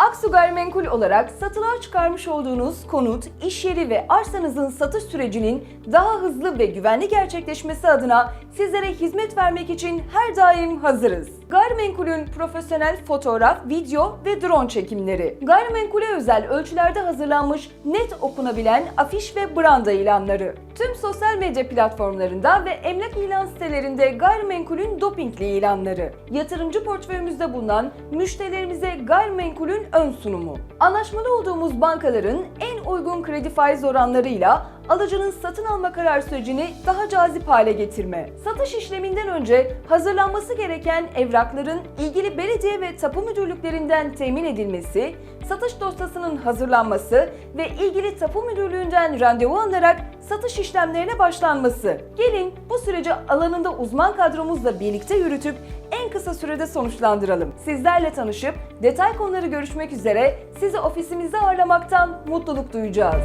Aksu Gayrimenkul olarak satılığa çıkarmış olduğunuz konut, iş yeri ve arsanızın satış sürecinin daha hızlı ve güvenli gerçekleşmesi adına sizlere hizmet vermek için her daim hazırız. Gayrimenkulün profesyonel fotoğraf, video ve drone çekimleri. Gayrimenkule özel ölçülerde hazırlanmış net okunabilen afiş ve branda ilanları. Tüm sosyal medya platformlarında ve emlak ilan sitelerinde gayrimenkulün dopingli ilanları. Yatırımcı portföyümüzde bulunan müşterilerimize gayrimenkulün ön sunumu. Anlaşmalı olduğumuz bankaların en uygun kredi faiz oranlarıyla alıcının satın alma karar sürecini daha cazip hale getirme. Satış işleminden önce hazırlanması gereken evrakların ilgili belediye ve tapu müdürlüklerinden temin edilmesi, satış dosyasının hazırlanması ve ilgili tapu müdürlüğünden randevu alınarak satış işlemlerine başlanması. Gelin bu süreci alanında uzman kadromuzla birlikte yürütüp en kısa sürede sonuçlandıralım. Sizlerle tanışıp detay konuları görüşmek üzere sizi ofisimizde ağırlamaktan mutluluk duyacağız.